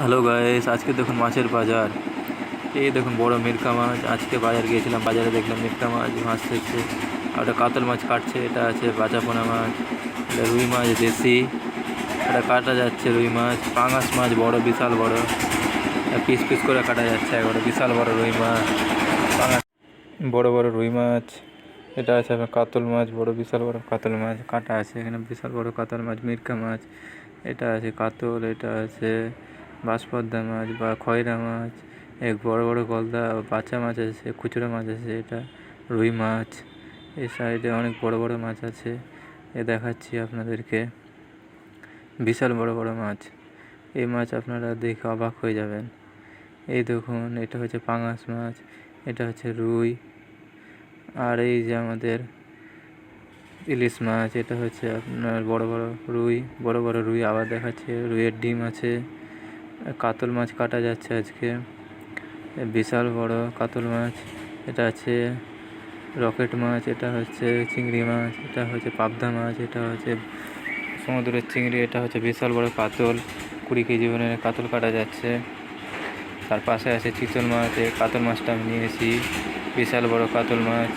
Hello guys আজকে দেখুন মাছের বাজার। এই দেখুন বড় মিরকা মাছ। আজকে বাজার গিয়েছিলাম, বাজারে দেখলাম মিরকা মাছ মাছ থেকে আর কাতল মাছ কাটছে, এটা আছে বাজাপোনা মাছ, এটা রুই মাছ, দেশি। এটা কাটা যাচ্ছে রুই মাছ, পাঙাশ মাছ বড়, বিশাল বড়। পিস পিস করে কাটা যাচ্ছে একবারে, বিশাল বড় রুই মাছ, পাঙাশ। বড় বড় রুই মাছ, এটা আছে আপনার কাতল মাছ, বড়, বিশাল বড় কাতল মাছ, কাটা আছে এখানে, বিশাল বড় কাতল মাছ, মিরকা মাছ। এটা আছে কাতল, এটা আছে বাঁশপদ্দা মাছ বা খয়রা মাছ, এক বড় বড় গলদা বাচ্চা মাছ আছে, খুচরো মাছ আছে, এটা রুই মাছ। এই সাইডে অনেক বড় বড় মাছ আছে, এ দেখাচ্ছি আপনাদেরকে। বিশাল বড় বড় মাছ। এই মাছ আপনারা দেখে অবাক হয়ে যাবেন। এই দেখুন, এটা হচ্ছে পাঙাশ মাছ, এটা হচ্ছে রুই, আর এই যে আমাদের ইলিশ মাছ, এটা হচ্ছে আপনার বড় বড় রুই, বড় বড় রুই আবার দেখাচ্ছে, রুইয়ের ডিম আছে। কাতল মাছ কাটা যাচ্ছে আজকে। বিশাল বড় কাতল মাছ। এটা আছে রকেট মাছ, এটা হচ্ছে চিংড়ি মাছ, এটা হচ্ছে পাবদা মাছ, এটা হচ্ছে সমুদ্রের চিংড়ি, এটা হচ্ছে বিশাল বড় কাতল। কুড়ি কেজি ওজনের কাতল কাটা যাচ্ছে। তার পাশে আছে চিতল মাছ এই কাতল মাছটা আমি নিয়েছি। বিশাল বড় কাতল মাছ।